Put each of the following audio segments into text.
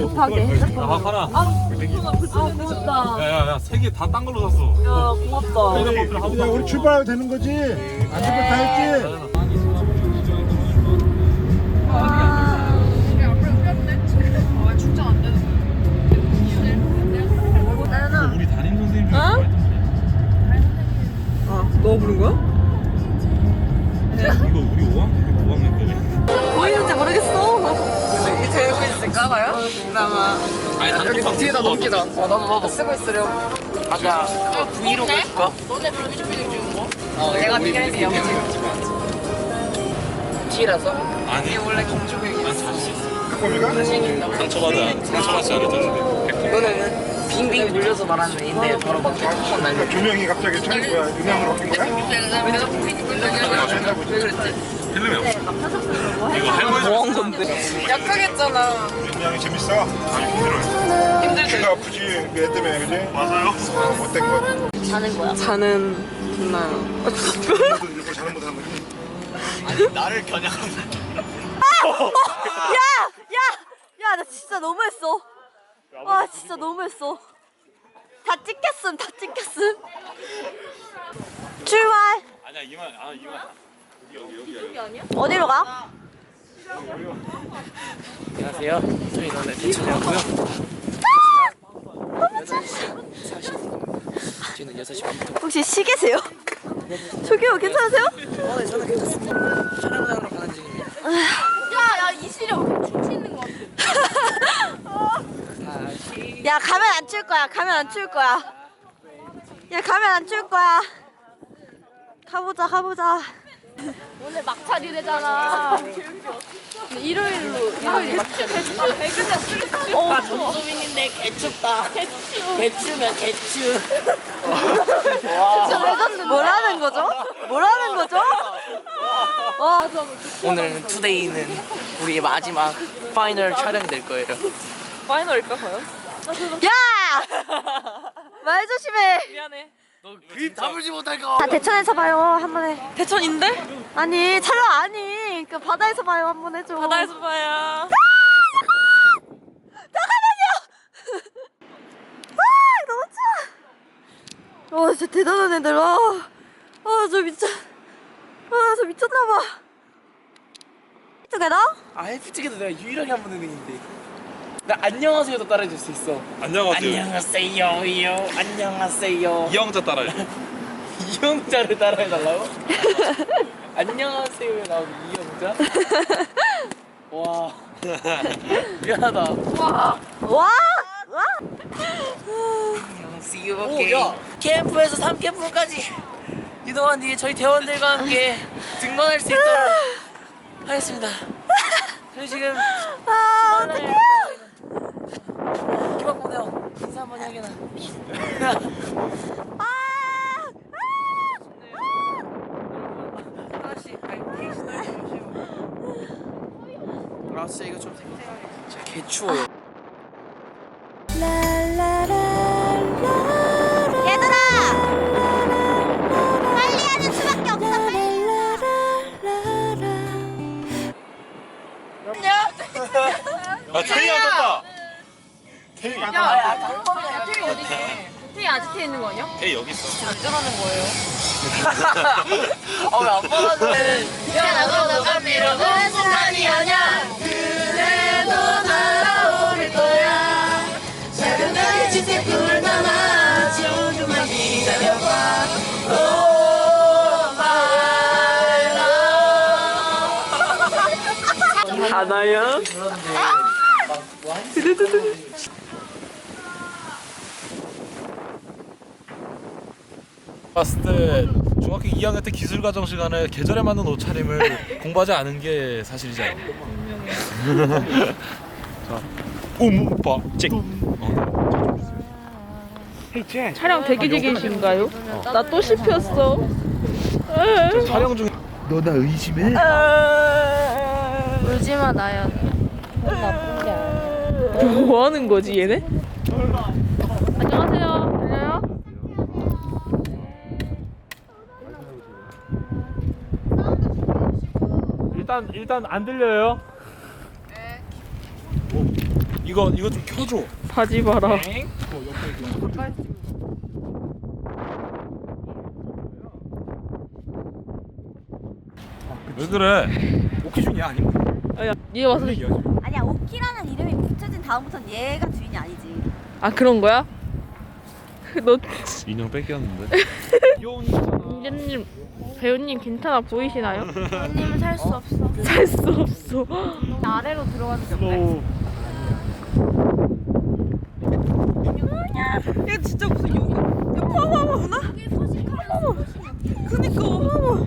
급하게. 아 하나 아, 고맙다. 야야야 세 개 다 딴 걸로 샀어 야, 고맙다. 야, 우리 출발해도 되는 거지? 안전벨트 다 했지? 우리 담임 선생님 중에 어? 누가 있던데 아, 너 부른 거야? 이거 들고 있을까 봐요? 그나마. 아니 여기 뒤에다 넘기자. 어, 나도 나도 쓰고 있으려. 아까 브이로그 해줄까? 너네 뮤직비디오 찍은 거? 어, 내가 비하인드 영상 뒤라서? 아니 원래? 상처받아 상처받지 않았잖아 너는 빙빙 돌려서 말하는 애인데 바로 막쫙 날려. 두 명이 갑자기 차 뭐야? 유명으로 바뀐 거야? 빙빙 왜 그랬지? 필름이 없어 이거 할머니 뭐한 건데? 약하겠잖아. 유명이 재밌어? 아니 힘들어 힘들지? 귀가 아프지 애 때문에 그지? 맞아요 못된 거 자는 빛나요. 너도 일부러 자는 못 하는 거지? 야! 야! 야, 나 진짜 너무했어. 와, 진짜 너무했어. 다 찍혔음, 다 찍혔음. 출발! 아니야 이만 아 이만 어디로 가? 안녕하세요. 저희 너네 대천이었고요. 저희는 6시 반부터 혹시 쉬계세요? 저기요, 괜찮으세요? 어, 네, 저는 괜찮습니다. 촬영장으로 가는 중입니다. 야, 야, 이 시력 춤추는 것 같아. 야, 가면 안 출 거야, 가면 안 출 거야. 야, 가면 안 출 거야. 가보자, 가보자. 오늘 막차 리래잖아. 일요일로, 일요일 막차리. 어, 전소민인데 개춥다. 개추면 개추. 저 뭐라는 거죠? 뭐라는 거죠? 와, 오늘 투데이는 우리의 마지막 파이널 촬영 될 거예요. 파이널일까 과연? 야! 말 조심해. 미안해. 너그 담을지 못할 거. 다 대천에서 봐요 한 번에. 대천인데? 아니 촬영 아니 그 바다에서 봐요 한 번 해줘. 바다에서 봐야. 잠깐만요. 아 너무 추워. 와 진짜 대단한 애들. 아, 아저 미쳐. 아저 미쳤나 봐. 투게더? 아 해피치기도 내가 유일하게 한번 있는데. 나 안녕하세요도 따라해줄 수 있어. 안녕하세요 안녕하세요. 안녕하세요. 이영자 따라해 이영자를 따라해달라고? 안녕하세요에 나오는 이영자? 와 미안하다 와. 와. See you again 캠프에서 3캠프까지 이동한 뒤에 저희 대원들과 함께 등반할 수 있도록 하겠습니다 저희 지금 아 어떡해. 기박고 형 인사 한 번 해야겠나 아. 아 진짜 이거 좀 생생하게 진짜 개추워요 얘들아! 빨리 하는 수밖에 없어, 빨리! 아 태희 앉았다 테이 태희 아지트에 있는 거 아니야? 태희 여기 있어. 아왜안 받아줘 하나요? 봤을 때 중학교 2학년 때 기술 과정 시간에 계절에 맞는 옷차림을 공부하지 않은 게 사실이지 않나 자 우무바 찍 촬영 대기 중이신가요? 나 또 씹혔어. 촬영 중 너 나 의심해? 울지 마, 나연. 뭐 하는 거지 얘네? 안녕하세요. 들려요? 일단 일단 안 들려요. 네. 이거 이거 좀 켜줘. 바지 봐라. 왜 그래? 오키준이 아니야? 아, 야, 얘 와서 아니야 오키라는 이름이 붙여진 다음부터는 얘가 주인이 아니지. 아 그런 거야? 너 인형 뺏겼는데. 배우님 배우님 괜찮아 보이시나요? 언님은 살 수 없어. 살 수 없어. 아래로 들어가는 게 어때? 얘 진짜 무슨 여기 야 봐봐 봐봐 어머 그니까 어머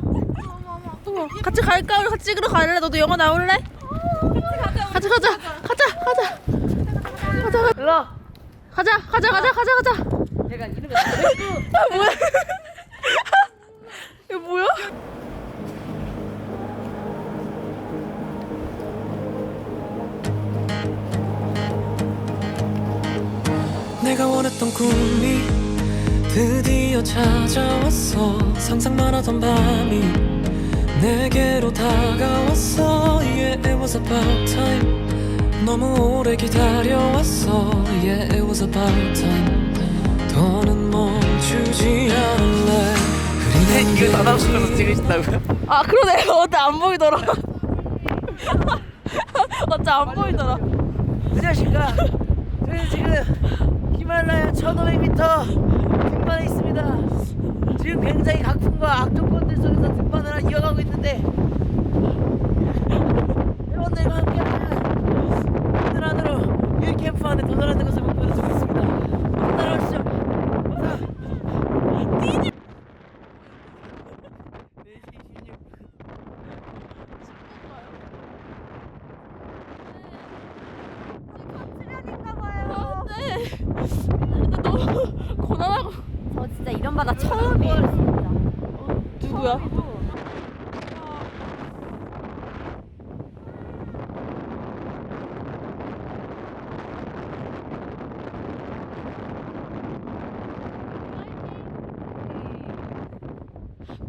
어머 같이 갈까? 우리 같이 찍으러 갈래? 너도 영화 나올래? 같이 가자 가자. 가자 가자. 일로 가자. 가자 가자 가자 가자. 내가 이름이 아 뭐야. 이거 뭐야? 내가 원했던 꿈이 드디어 찾아왔어. 상상만 하던 밤이 내게로 다가왔어. Yeah it was about time. 너무 오래 기다려왔어. Yeah it was about time. 더는 멈추지 않을래. 이거 나나오셔서 찍으신다고요? 아 그러네 어째 안 보이더라. 어째 안 보이더라. 안녕하십니까. 저희는 지금 히말라야 1500m 등반에 있습니다. 지금 굉장히 강풍과 악조건들 속에서 등반을 하- 이어가고 있는데. 여러분들과 함께하는 오늘 안으로 이 캠프 안에 도전하는 것을 두고 있습니다 따라오시죠 감사합니다 출연인가 봐요. 네 근데 너무 고난하고 저 진짜 이런 바다 처음이에요. 진짜. 누구야?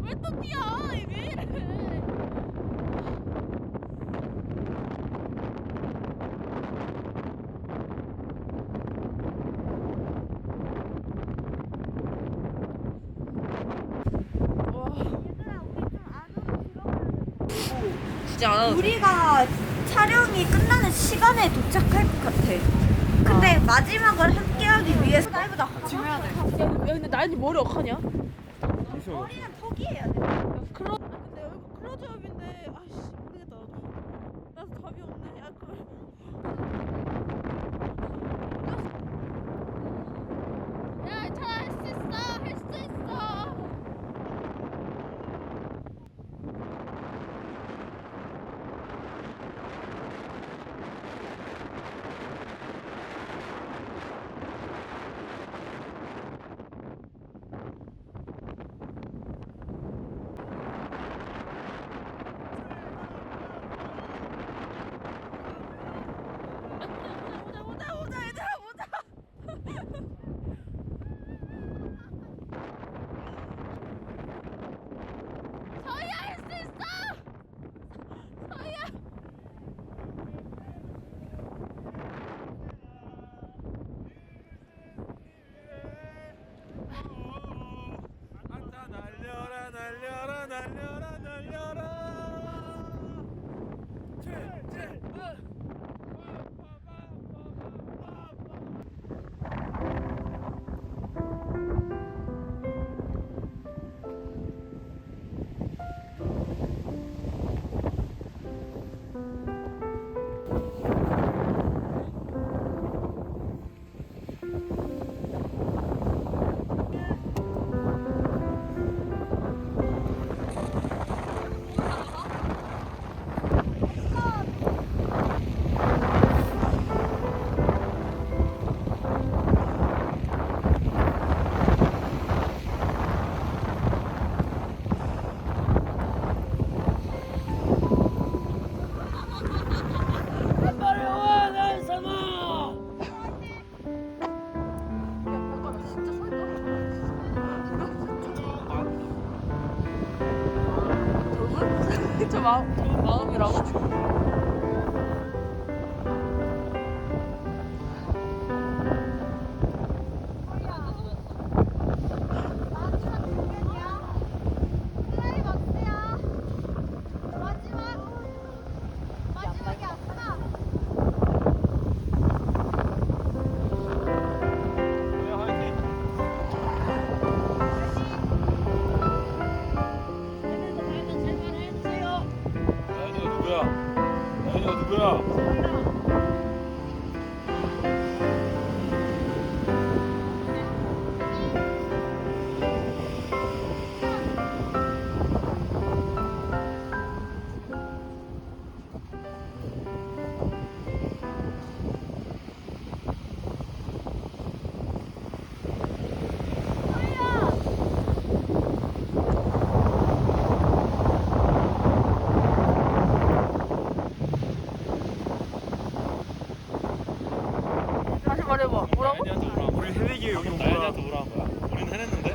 왜 또 뛰어? 왜 이래? 진짜 안 와도 우리가 촬영이 끝나는 시간에 도착할 것 같아. 근데 마지막을 함께하기 위해서 나이보다 조심해야 돼. 야, 야 근데 나연이 머리 어떡하냐? 머리는 포기해야 돼. 클로 아, 근데 여기 클로즈업인데 아씨 모르겠다 나도 나도 답이 없네 우리 해외 기회 여기 온 거야. 나연이한테 오라는 거야.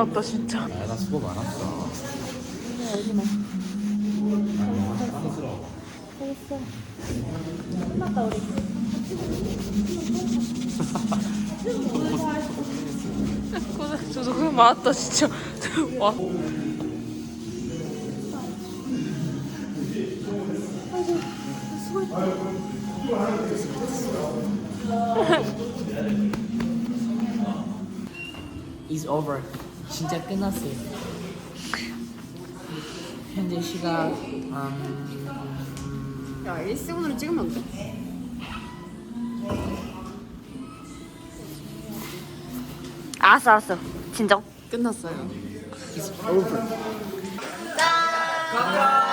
고생 많았다 진짜. 나연아 수고 많았어. 고생 저도 고생 많았다 진짜. 와. is over. 진짜 끝났어요. 현재 시각 음, 야 1세분으로 찍으면 안 돼? 알았어, 알았어. 진정. 끝났어요 over. 짠!